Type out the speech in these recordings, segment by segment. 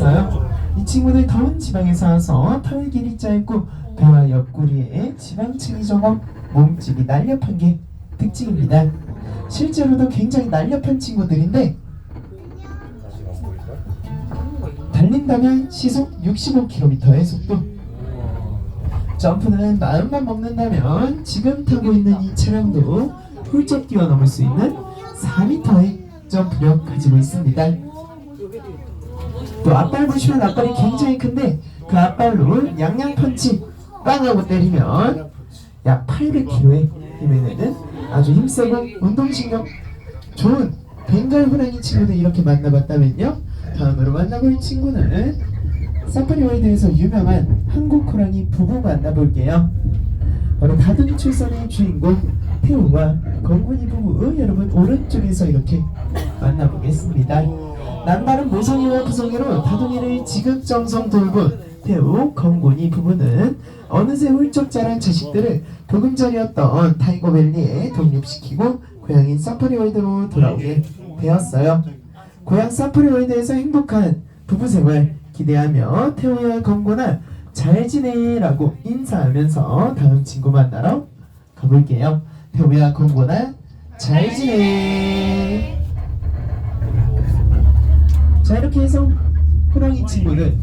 있어요. 이 친구들 더운 지방에서 와서 털 길이 짧고 배와 옆구리에 지방층이 적어 몸집이 날렵한 게 특징입니다. 실제로도 굉장히 날렵한 친구들인데 달린다면 시속 65km의 속도 점프는 마음만 먹는다면 지금 타고 있는 이 차량도 훌쩍 뛰어넘을 수 있는 4m의 점프력 가지고 있습니다. 또 앞발 보시면 앞발이 굉장히 큰데 그 앞발로 양양 펀치 빵 하고 때리면 약 800kg의 힘을 내는 아주 힘세고 운동신경 좋은 벵갈 호랑이 친구들 이렇게 만나봤다면요. 다음으로 만나볼 친구는 사파리 월드에서 유명한 한국 호랑이 부부 만나볼게요. 바로 다둥이 출산의 주인공 태우와 건군이 부부 여러분 오른쪽에서 이렇게 만나보겠습니다 남다른 모성이와 구성이로 다둥이를 지극정성 돌본 태우, 건곤이 부부는 어느새 훌쩍 자란 자식들을 보금자리였던 타이거밸리에 독립시키고 고향인 사파리월드로 돌아오게 되었어요. 고향 사파리월드에서 행복한 부부 생활 기대하며 태우야 건곤아 잘 지내라고 인사하면서 다음 친구 만나러 가볼게요. 태우야 건곤아 잘 지내. 친구는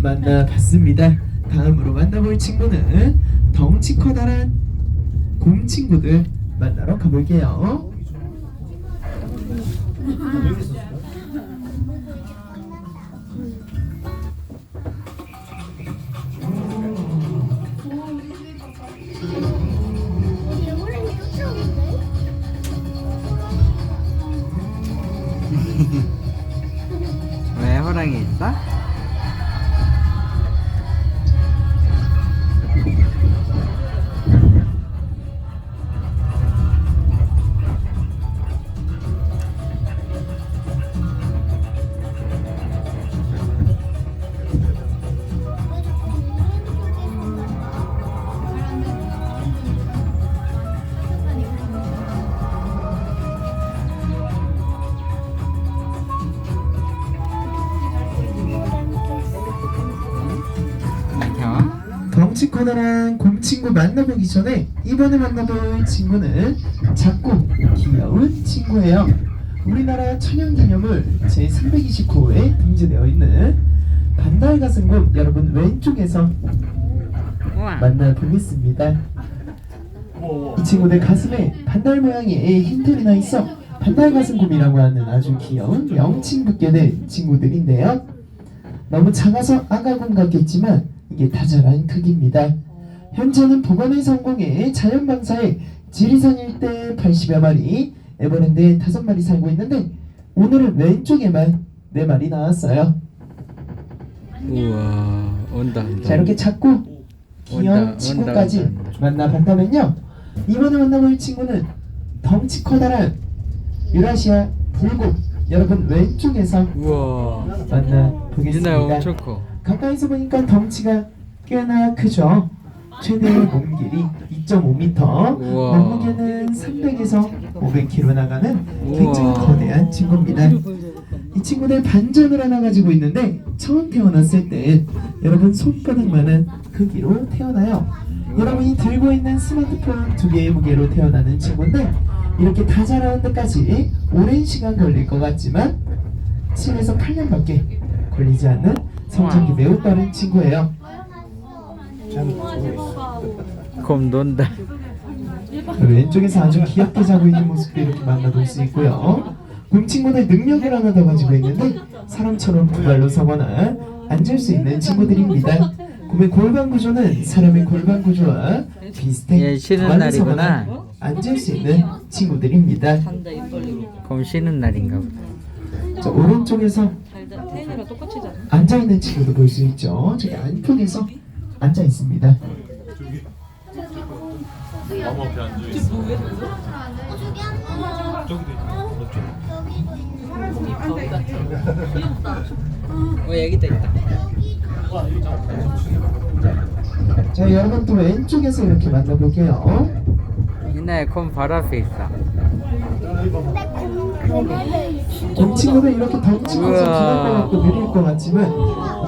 만나봤습니다. 다음으로 만나볼 친구는 덩치 커다란 곰 친구들 만나러 가볼게요. 호 덩치 커다란 곰 친구 만나보기 전에 이번에 만나볼 친구는 작고 귀여운 친구예요. 우리나라 천연기념물 제329호에 등재되어 있는 반달 가슴곰 여러분 왼쪽에서 만나보겠습니다. 이 친구들 가슴에 반달 모양의 흰털이 나 있어 반달 가슴곰이라고 하는 아주 귀여운 명칭 붙게 된 친구들인데요. 너무 작아서 아가곰 같겠지만 이게 다 자란 크기입니다. 현재는 복원을 성공해 자연방사에 지리산 일대 80여 마리, 에버랜드에 5마리 살고 있는데 오늘은 왼쪽에만 4마리 나왔어요. 우와 온다 온다. 자 이렇게 작고 귀여운 온다, 친구까지 온다, 온다. 만나봤다면요. 이번에 만나볼 친구는 덩치 커다란 유라시아 불곰 여러분 왼쪽에서 우와. 만나보겠습니다. 엄청 커 가까이서 보니까 덩치가 꽤나 크죠 최대 몸길이 2.5m 우와. 몸무게는 300에서 500kg 나가는 굉장히. 거대한 친구입니다 이 친구들 반전을 하나 가지고 있는데 처음 태어났을 때 여러분 손바닥만한 크기로 태어나요. 여러분이 들고 있는 스마트폰 두 개의 무게로 태어나는 친구인데 이렇게 다 자라는 데까지 오랜 시간 걸릴 것 같지만 7에서 8년밖에 걸리지 않는 성장기 매우 빠른 친구예요. 곰 논다 왼쪽에서 아주 귀엽게 자고 있는 모습도 이렇게 만나볼 수 있고요. 곰 친구들 능력을 하나 더 가지고 있는데 사람처럼 두 발로 서거나 앉을 수 있는 친구들입니다. 곰의 골반 구조는 사람의 골반 구조와 비슷해 얘 쉬는 두 발로 날이구나. 서거나 앉을 수 있는 친구들입니다. 곰 쉬는 날인가 보다 자, 오른쪽에서 태인이랑 똑같이 자. 앉아 있는 친구도 볼 수 있죠. 저기 안쪽에서 앉아 있습니다. 나무 앞에 앉아 있어. 저기도 어 여기도 있다 자, 여러분 또 왼쪽에서 이렇게 만나볼게요. 유나야 곰 바로 앞에 근데 있어. 이 친구들 이렇게 우와. 기날 것 같고 느릴 것 같지만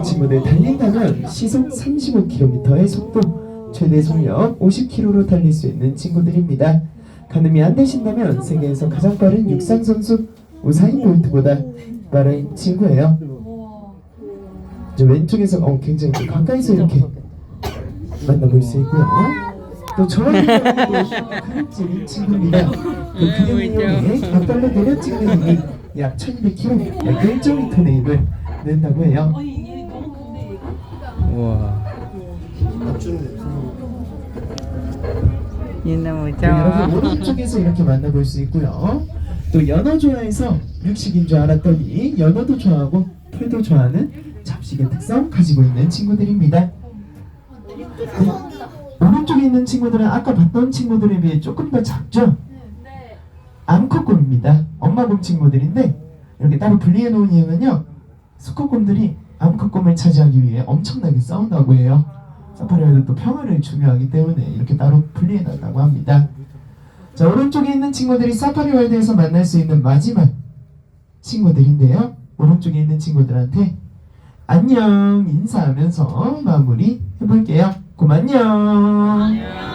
이 친구들 달린다면 시속 35km의 속도, 최대 속력 50km로 달릴 수 있는 친구들입니다. 가늠이 안 되신다면 세계에서 가장 빠른 육상 선수 우사인 볼트보다 빠른 친구예요. 이제 왼쪽에서 어, 굉장히 좀 가까이서 이렇게 만나볼 수 있고요. 또 저런 경우도 가급적인 친구입니다. 그 근육량의 앞발로 내려 찍는 힘이 약 1200kg, 약 1.2톤의 힘을 낸다고 해요. 우와. nhìn là một 또 여러분 오른 쪽에서 이렇게 만나볼 수 있고요. 또 연어 좋아해서 육식인 줄 알았더니 연어도 좋아하고 풀도 좋아하는 잡식의 특성 가지고 있는 친구들입니다. 네. 오른쪽에 있는 친구들은 아까 봤던 친구들에 비해 조금 더 작죠? 암컷곰입니다. 엄마 곰 친구들인데 이렇게 따로 분리해 놓은 이유는요. 수컷곰들이 암컷곰을 차지하기 위해 엄청나게 싸운다고 해요. 사파리월드 또 평화를 중요하기 때문에 이렇게 따로 분리해 놨다고 합니다. 자 오른쪽에 있는 친구들이 사파리 월드에서 만날 수 있는 마지막 친구들인데요. 오른쪽에 있는 친구들한테 안녕 인사하면서 마무리 해볼게요. 그럼 안녕.